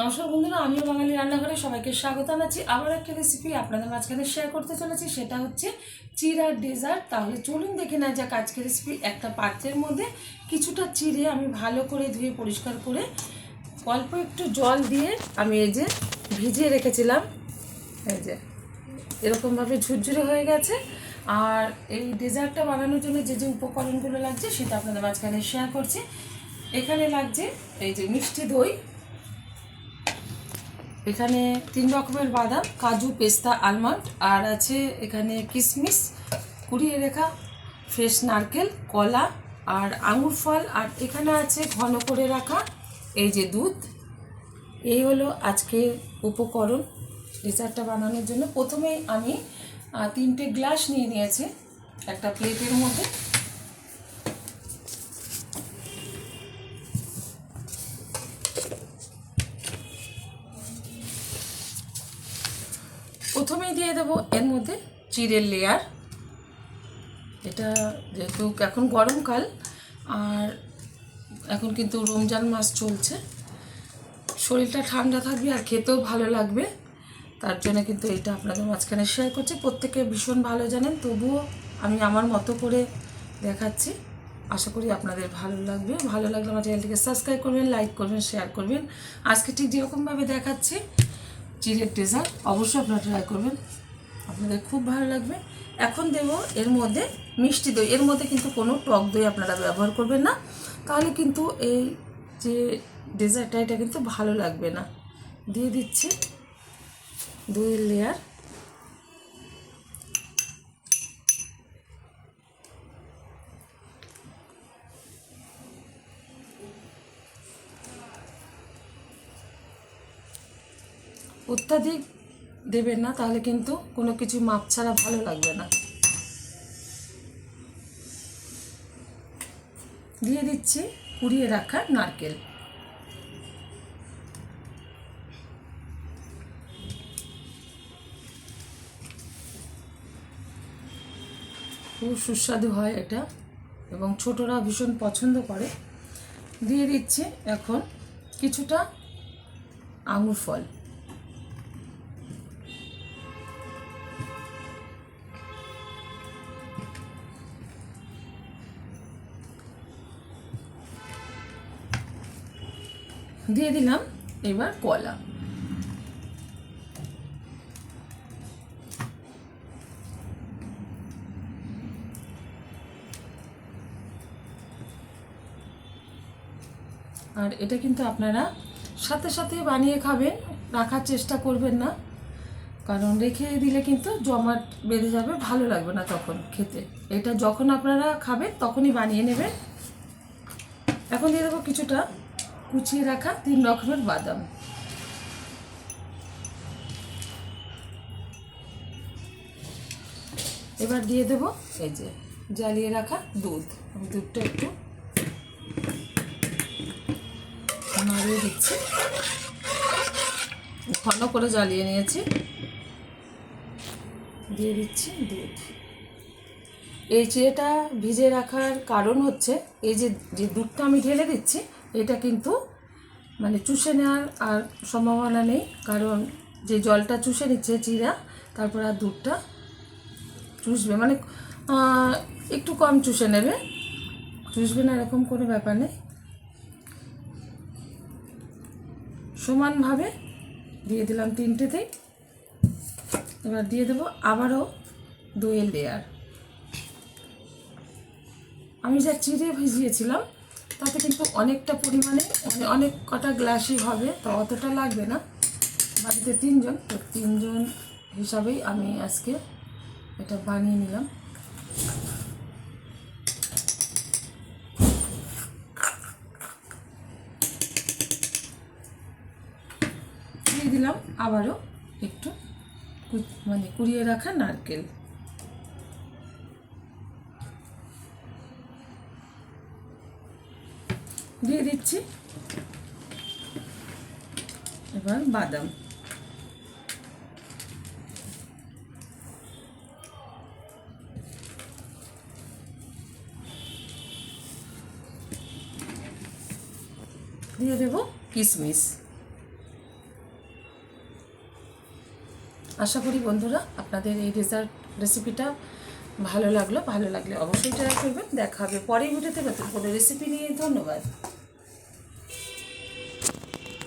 নমস্কার বন্ধুরা, আমিও বাঙালি রান্নাঘরে সবাইকে স্বাগত জানাচ্ছি। আবার একটা রেসিপি আপনাদের মাঝখানে শেয়ার করতে চলেছি, সেটা হচ্ছে চিরার ডেজার্ট তাহলে চলুন দেখে না যাক আজকের রেসিপি একটা পাত্রের মধ্যে। কিছুটা চিড়ে আমি ভালো করে ধুয়ে পরিষ্কার করে অল্প একটু জল দিয়ে আমি এই যে ভিজিয়ে রেখেছিলাম। এই যে, এরকমভাবে ঝুরঝুরে হয়ে গেছে। আর এই ডেজার্টটা বানানোর জন্য যে যে উপকরণগুলো লাগছে, সেটা আপনাদের মাঝখানে শেয়ার করছি। এখানে লাগছে এই যে মিষ্টি দই এখানে তিন রকমের বাদাম, কাজু, পেস্তা আলমন্ড আর আছে এখানে কিশমিশ কুড়িয়ে রেখা ফ্রেশ নারকেল, কলা, আর আঙুর ফল, আর এখানে আছে ঘন করে রাখা এই যে দুধ। এই হলো আজকে উপকরণ ডেজার্টটা বানানোর জন্য। প্রথমেই আমি তিনটে গ্লাস নিয়ে নিয়েছি, একটা প্লেটের মধ্যে। প্রথমেই দিয়ে দেবো এর মধ্যে চিড়ের লেয়ার এটা যেহেতু এখন গরমকাল আর এখন কিন্তু রমজান মাস চলছে। শরীরটা ঠান্ডা থাকবে আর খেতেও ভালো লাগবে। তার জন্য কিন্তু এটা আপনাদের মাঝখানে শেয়ার করছি। প্রত্যেকে ভীষণ ভালো জানেন, তবুও আমি আমার মতো করে দেখাচ্ছি। আশা করি আপনাদের ভালো লাগবে। ভালো লাগলে আমার চ্যানেলটিকে সাবস্ক্রাইব করবেন লাইক করবেন শেয়ার করবেন। আজকে ঠিক যেরকমভাবে দেখাচ্ছি চিড়ের ডেজার্ট অবশ্যই আপনারা ট্রাই করবেন। আপনাদের খুব ভালো লাগবে। এখন দেব এর মধ্যে মিষ্টি দই। এর মধ্যে কিন্তু কোনো টক দই আপনারা ব্যবহার করবেন না। তাহলে কিন্তু এই যে ডেজার্টটা এটা কিন্তু ভালো লাগবে না। দিয়ে দিচ্ছি দইয়ের লেয়ার অত্যাধিক দেবেন না, তাহলে কিন্তু কোনো কিছু মাপ ছাড়া ভালো লাগবে না। দিয়ে দিচ্ছি কুড়িয়ে রাখা নারকেল। খুব সুস্বাদু হয় এটা এবং ছোটরা ভীষণ পছন্দ করে। দিয়ে দিচ্ছি এখন কিছুটা আঙুর ফল। দিয়ে দিলাম এবার কলা। আর এটা কিন্তু আপনারা সাথে সাথে বানিয়ে খাবেন, রাখার চেষ্টা করবেন না। কারণ রেখে দিলে কিন্তু জমাট বেঁধে যাবে, ভালো লাগবে না তখন খেতে। এটা যখন আপনারা খাবেন, তখনই বানিয়ে নেবেন। এখন দিয়ে দেবো কিছুটা কুচিয়ে রাখা তিন রকমের বাদাম। এবার দিয়ে দেব এই যে জ্বালিয়ে রাখা দুধ। দুধটা একটু নাড়িয়ে দিচ্ছি। ঘন করে জ্বালিয়ে নিয়েছি। দিয়ে দিচ্ছি দুধ। এই চিড়েটা ভিজে রাখার কারণ হচ্ছে, এই যে যে দুধটা আমি ঢেলে দিচ্ছি এটা কিন্তু মানে চুষে নেওয়ার আর সম্ভাবনা নেই, কারণ যে জলটা চুষে নিচ্ছে চিরা তারপর আর দুধটা চুষবে। মানে একটু কম চুষে নেবে, চুষবে না এরকম কোনো ব্যাপার নেই। সমানভাবে দিয়ে দিলাম তিনটেতেই। এবার দিয়ে দেবো আবারও দইয়ের লেয়ার আমি যা চিড়ে ভিজিয়েছিলাম তাতে কিন্তু অনেকটা পরিমাণে মানে অনেক কটা গ্লাসই হবে, তো অতটা লাগবে না। বাড়িতে তিনজন, তো তিনজন হিসাবেই আমি আজকে এটা বানিয়ে নিলাম। দিলাম আবারও একটু মানে কুড়িয়ে রাখা নারকেল। দিয়ে দিচ্ছি। এবার বাদাম। দিয়ে দেব কিসমিস। আশা করি বন্ধুরা আপনাদের এই ডেজার্ট রেসিপিটা ভালো লাগল, ভালো লাগলে অবশ্যই ট্রাই করবেন। দেখা হবে পরের ভিডিওতে নতুন কোনো রেসিপি নিয়ে। ধন্যবাদ।